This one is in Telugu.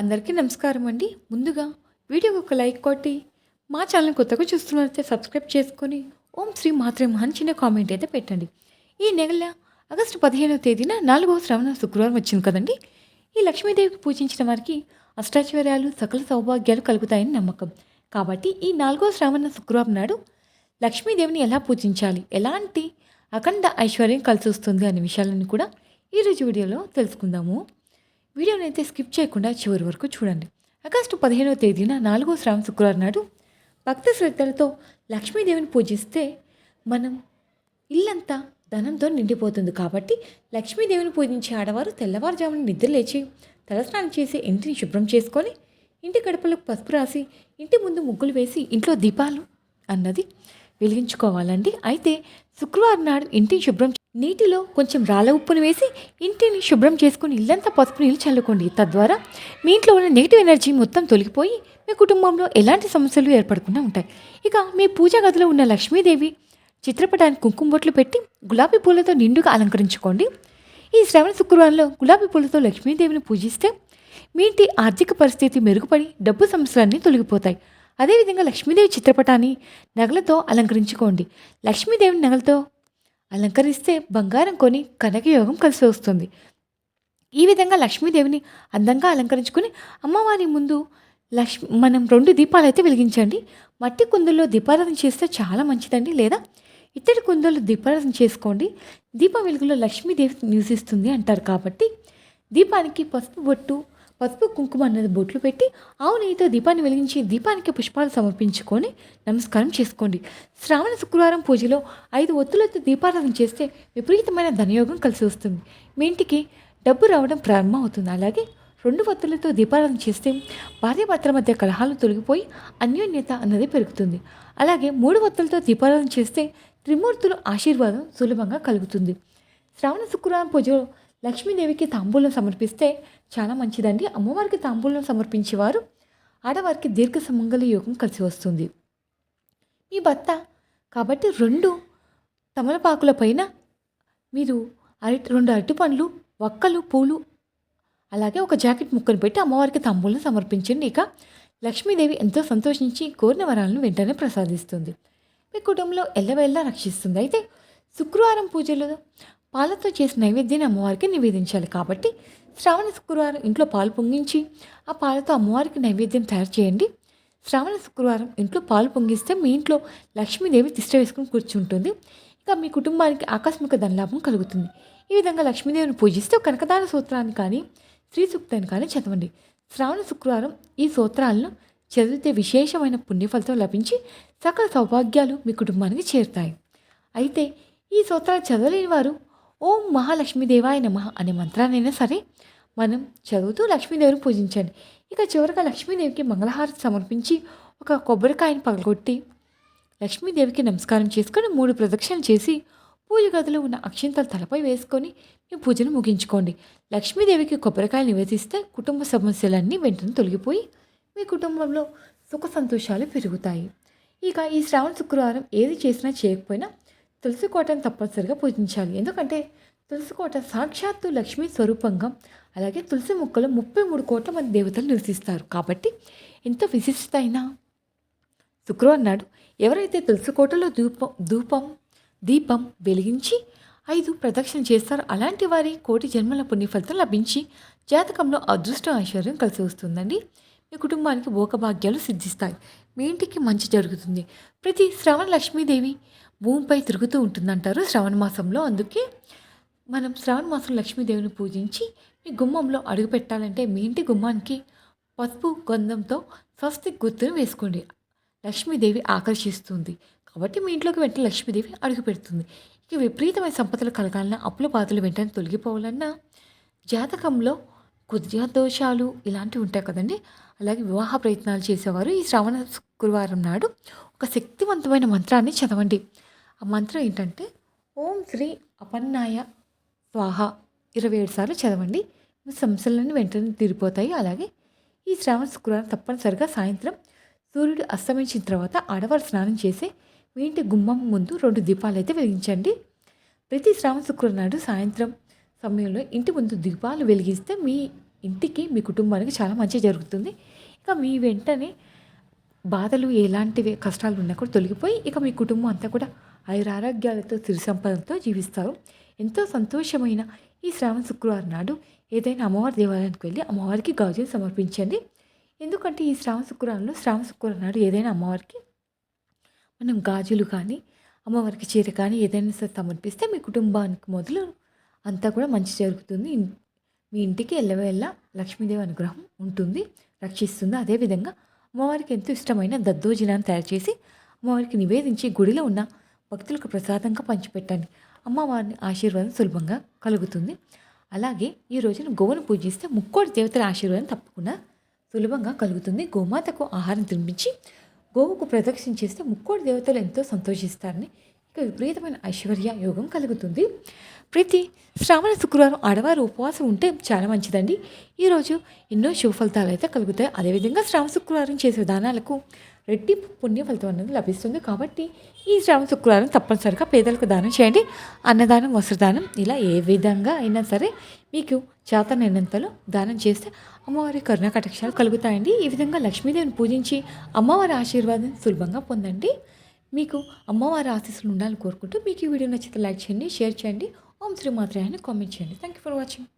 అందరికీ నమస్కారం అండి. ముందుగా వీడియోకి ఒక లైక్ కొట్టి మా ఛానల్ కొత్తగా చూస్తున్నారైతే సబ్స్క్రైబ్ చేసుకొని ఓం శ్రీ మాత్రే మహన్ చిన్న కామెంట్ అయితే పెట్టండి. ఈ నెల ఆగస్టు పదిహేనవ తేదీన నాలుగవ శ్రవణ శుక్రవారం వచ్చింది కదండి. ఈ లక్ష్మీదేవికి పూజించిన వారికి అష్టాశ్వర్యాలు సకల సౌభాగ్యాలు కలుగుతాయని నమ్మకం. కాబట్టి ఈ నాలుగవ శ్రావణ శుక్రవారం నాడు లక్ష్మీదేవిని ఎలా పూజించాలి? ఎలాంటి అఖండ ఐశ్వర్యం కలిసి వస్తుంది అనే విషయాలను కూడా ఈరోజు వీడియోలో తెలుసుకుందాము. వీడియోని అయితే స్కిప్ చేయకుండా చివరి వరకు చూడండి. ఆగస్టు పదిహేనవ తేదీన నాలుగో శ్రావణ శుక్రవారం నాడు భక్తి శ్రద్ధలతో లక్ష్మీదేవిని పూజిస్తే మనం ఇల్లంతా ధనంతో నిండిపోతుంది కాబట్టి లక్ష్మీదేవిని పూజించే ఆడవారు తెల్లవారుజామున నిద్ర లేచి తలస్నానం చేసి ఇంటిని శుభ్రం చేసుకొని ఇంటి గడపలకు పసుపు రాసి ఇంటి ముందు ముగ్గులు వేసి ఇంట్లో దీపాలు అన్నది వెలిగించుకోవాలండి. అయితే శుక్రవారం నాడు ఇంటిని శుభ్రం నీటిలో కొంచెం రాళ్ళ ఉప్పును వేసి ఇంటిని శుభ్రం చేసుకుని ఇల్లంతా పసుపు నీళ్ళు చల్లుకోండి. తద్వారా మీ ఇంట్లో ఉన్న నెగిటివ్ ఎనర్జీ మొత్తం తొలగిపోయి మీ కుటుంబంలో ఎలాంటి సమస్యలు ఏర్పడకుండా ఉంటాయి. ఇక మీ పూజా గదిలో ఉన్న లక్ష్మీదేవి చిత్రపటానికి కుంకుమ బొట్లు పెట్టి గులాబీ పూలతో నిండుగా అలంకరించుకోండి. ఈ శ్రవణ శుక్రవారంలో గులాబీ పూలతో లక్ష్మీదేవిని పూజిస్తే మీ ఇంటి ఆర్థిక పరిస్థితి మెరుగుపడి డబ్బు సమస్యలన్నీ తొలగిపోతాయి. అదేవిధంగా లక్ష్మీదేవి చిత్రపటాన్ని నగలతో అలంకరించుకోండి. లక్ష్మీదేవిని నగలతో అలంకరిస్తే బంగారం కొని కనకయోగం కలిసి వస్తుంది. ఈ విధంగా లక్ష్మీదేవిని అందంగా అలంకరించుకుని అమ్మవారి ముందు లక్ష్మి మనం రెండు దీపాలు అయితే వెలిగించండి. మట్టి కుందుల్లో దీపారాధన చేస్తే చాలా మంచిదండి లేదా? ఇత్తడి కుందుల్లో దీపారాధన చేసుకోండి. దీపం వెలుగులో లక్ష్మీదేవి నివసిస్తుంది అంటారు కాబట్టి దీపానికి పసుపు బొట్టు పసుపు కుంకుమ అన్నది బొట్లు పెట్టి ఆవు నెయ్యితో దీపాన్ని వెలిగించి దీపానికి పుష్పాలు సమర్పించుకొని నమస్కారం చేసుకోండి. శ్రావణ శుక్రవారం పూజలో ఐదు ఒత్తులతో దీపారాధన చేస్తే విపరీతమైన ధనయోగం కలిసి వస్తుంది. మీ ఇంటికి డబ్బు రావడం ప్రారంభం అవుతుంది. అలాగే రెండు ఒత్తులతో దీపారాధన చేస్తే భార్యాభర్తల మధ్య కలహాలు తొలగిపోయి అన్యోన్యత అన్నది పెరుగుతుంది. అలాగే మూడు ఒత్తులతో దీపారాధన చేస్తే త్రిమూర్తుల ఆశీర్వాదం సులభంగా కలుగుతుంది. శ్రావణ శుక్రవారం పూజలో లక్ష్మీదేవికి తాంబూలం సమర్పిస్తే చాలా మంచిదండి. అమ్మవారికి తాంబూలం సమర్పించేవారు. ఆడవారికి దీర్ఘ సుమంగళ యోగం కలిసి వస్తుంది. మీ భర్త కాబట్టి రెండు తమలపాకుల పైన మీరు అరటి రెండు అరటి పండ్లు వక్కలు పూలు అలాగే ఒక జాకెట్ ముక్కను పెట్టి అమ్మవారికి తాంబూలం సమర్పించండి. ఇక లక్ష్మీదేవి ఎంతో సంతోషించి కోరిన వరాలను వెంటనే ప్రసాదిస్తుంది. మీ కుటుంబంలో ఎల్లవేళ్ళ రక్షిస్తుంది. అయితే శుక్రవారం పూజలు పాలతో చేసిన నైవేద్యాన్ని అమ్మవారికి నివేదించాలి. కాబట్టి శ్రావణ శుక్రవారం ఇంట్లో పాలు పొంగించి ఆ పాలతో అమ్మవారికి నైవేద్యం తయారు చేయండి. శ్రావణ శుక్రవారం ఇంట్లో పాలు పొంగిస్తే మీ ఇంట్లో లక్ష్మీదేవి తిష్ట వేసుకుని కూర్చుంటుంది. ఇక మీ కుటుంబానికి ఆకస్మిక ధనలాభం కలుగుతుంది. ఈ విధంగా లక్ష్మీదేవిని పూజిస్తే కనకదాన సూత్రాన్ని కానీ శ్రీ సూక్తాన్ని కానీ చదవండి. శ్రావణ శుక్రవారం ఈ సూత్రాలను చదివితే విశేషమైన పుణ్యఫలితం లభించి సకల సౌభాగ్యాలు మీ కుటుంబానికి చేరుతాయి. అయితే ఈ సూత్రాలు చదవలేని వారు ఓం మహాలక్ష్మీదేవాయ నమః అనే మంత్రాన్నైనా సరే మనం చదువుతూ లక్ష్మీదేవిని పూజించండి. ఇక చివరిగా లక్ష్మీదేవికి మంగళహారతి సమర్పించి ఒక కొబ్బరికాయని పగలగొట్టి లక్ష్మీదేవికి నమస్కారం చేసుకొని మూడు ప్రదక్షిణలు చేసి పూజ గదిలో ఉన్న అక్షింతలు తలపై వేసుకొని మీ పూజను ముగించుకోండి. లక్ష్మీదేవికి కొబ్బరికాయలు నివేదిస్తే కుటుంబ సమస్యలన్నీ వెంటనే తొలగిపోయి మీ కుటుంబంలో సుఖ సంతోషాలు పెరుగుతాయి. ఇక ఈ శ్రావణ శుక్రవారం ఏది చేసినా చేయకపోయినా తులసి కోటను తప్పనిసరిగా పూజించాలి. ఎందుకంటే తులసి కోట సాక్షాత్తు లక్ష్మీ స్వరూపంగా అలాగే తులసి మొక్కలో ముప్పై మూడు కోట్ల మంది దేవతలు నివసిస్తారు. కాబట్టి ఎంతో విశిష్టత శుక్రవారం నాడు ఎవరైతే తులసి కోటలో ధూపం ధూపం దీపం వెలిగించి ఐదు ప్రదక్షిణ చేస్తారో అలాంటి వారి కోటి జన్మల పుణ్యఫలితం లభించి జాతకంలో అదృష్టం ఐశ్వర్యం కలిసి వస్తుందండి. మీ కుటుంబానికి భోగభాగ్యాలు సిద్ధిస్తాయి. మీ ఇంటికి మంచి జరుగుతుంది. ప్రతి శ్రవణ లక్ష్మీదేవి భూమిపై తిరుగుతూ ఉంటుందంటారు శ్రవణ మాసంలో. అందుకే మనం శ్రావణ మాసం లక్ష్మీదేవిని పూజించి మీ గుమ్మంలో అడుగు పెట్టాలంటే మీ ఇంటి గుమ్మానికి పసుపు గంధంతో స్వస్తి గుర్తును వేసుకోండి. లక్ష్మీదేవి ఆకర్షిస్తుంది. కాబట్టి మీ ఇంట్లోకి వెంటనే లక్ష్మీదేవి అడుగు పెడుతుంది. ఇక విపరీతమైన సంపదలు కలగాలన్నా అప్పుల బాధలు వెంటనే తొలగిపోవాలన్నా జాతకంలో దోషాలు ఇలాంటివి ఉంటాయి కదండి. అలాగే వివాహ ప్రయత్నాలు చేసేవారు. ఈ శ్రావణ శుక్రవారం నాడు ఒక శక్తివంతమైన మంత్రాన్ని చదవండి. ఆ మంత్రం ఏంటంటే ఓం శ్రీ అపన్నాయ స్వాహ ఇరవై ఏడు సార్లు చదవండి. మీ సమస్యలన్నీ వెంటనే తీరిపోతాయి. అలాగే ఈ శ్రావణ శుక్రవారం తప్పనిసరిగా సాయంత్రం సూర్యుడు అస్తమించిన తర్వాత ఆడవారు స్నానం చేసి మీ ఇంటి గుమ్మం ముందు రెండు దీపాలు అయితే వెలిగించండి. ప్రతి శ్రావణ శుక్రవారం నాడు సాయంత్రం సమయంలో ఇంటి ముందు దీపాలు వెలిగిస్తే మీ ఇంటికి మీ కుటుంబానికి చాలా మంచి జరుగుతుంది. ఇక మీ వెంటనే బాధలు ఎలాంటివి కష్టాలు ఉన్నా కూడా తొలగిపోయి ఇక మీ కుటుంబం అంతా కూడా ఐరారోగ్యాలతో సిరి సంపదలతో జీవిస్తారు. ఎంతో సంతోషమైన ఈ శ్రావణ శుక్రవారం నాడు ఏదైనా అమ్మవారి దేవాలయానికి వెళ్ళి అమ్మవారికి గాజులు సమర్పించండి. ఎందుకంటే ఈ శ్రావణ శుక్రవారంలో శ్రావణ శుక్రవారం నాడు ఏదైనా అమ్మవారికి మనం గాజులు కానీ అమ్మవారికి చీర కానీ ఏదైనా సరే సమర్పిస్తే మీ కుటుంబానికి మొదలు అంతా కూడా మంచి జరుగుతుంది. మీ ఇంటికి ఎల్లవేళ్ళ లక్ష్మీదేవి అనుగ్రహం ఉంటుంది. రక్షిస్తుంది. అదేవిధంగా అమ్మవారికి ఎంతో ఇష్టమైన దద్దోజనాన్ని తయారు చేసి అమ్మవారికి నివేదించి గుడిలో ఉన్న భక్తులకు ప్రసాదంగా పంచిపెట్టండి. అమ్మవారిని ఆశీర్వాదం సులభంగా కలుగుతుంది. అలాగే ఈ రోజున గోవును పూజిస్తే ముక్కోటి దేవతల ఆశీర్వాదం తప్పకుండా సులభంగా కలుగుతుంది. గోమాతకు ఆహారం తినిపించి గోవుకు ప్రదక్షిణ చేస్తే ముక్కోటి దేవతలు ఎంతో సంతోషిస్తారని విపరీతమైన ఐశ్వర్య యోగం కలుగుతుంది. ప్రతి శ్రావణ శుక్రవారం ఆడవారు ఉపవాసం ఉంటే చాలా మంచిదండి. ఈరోజు ఎన్నో శుభ ఫలితాలు అయితే కలుగుతాయి. అదేవిధంగా శ్రావణ శుక్రవారం చేసే దానాలకు రెట్టి పుణ్య ఫలితం అనేది లభిస్తుంది. కాబట్టి ఈ శ్రావణ శుక్రవారం తప్పనిసరిగా పేదలకు దానం చేయండి. అన్నదానం వస్త్రదానం ఇలా ఏ విధంగా అయినా సరే మీకు చేతనైనంతలో దానం చేస్తే అమ్మవారి కరుణ కటాక్షాలు కలుగుతాయండి. ఈ విధంగా లక్ష్మీదేవిని పూజించి అమ్మవారి ఆశీర్వాదం సులభంగా పొందండి. మీకు అమ్మవారి ఆశీస్సులు ఉండాలని కోరుకుంటూ మీకు ఈ వీడియో నచ్చితే లైక్ చేయండి షేర్ చేయండి. ఓం శ్రీ మాత్రే అని కామెంట్ చేయండి. Thank you for watching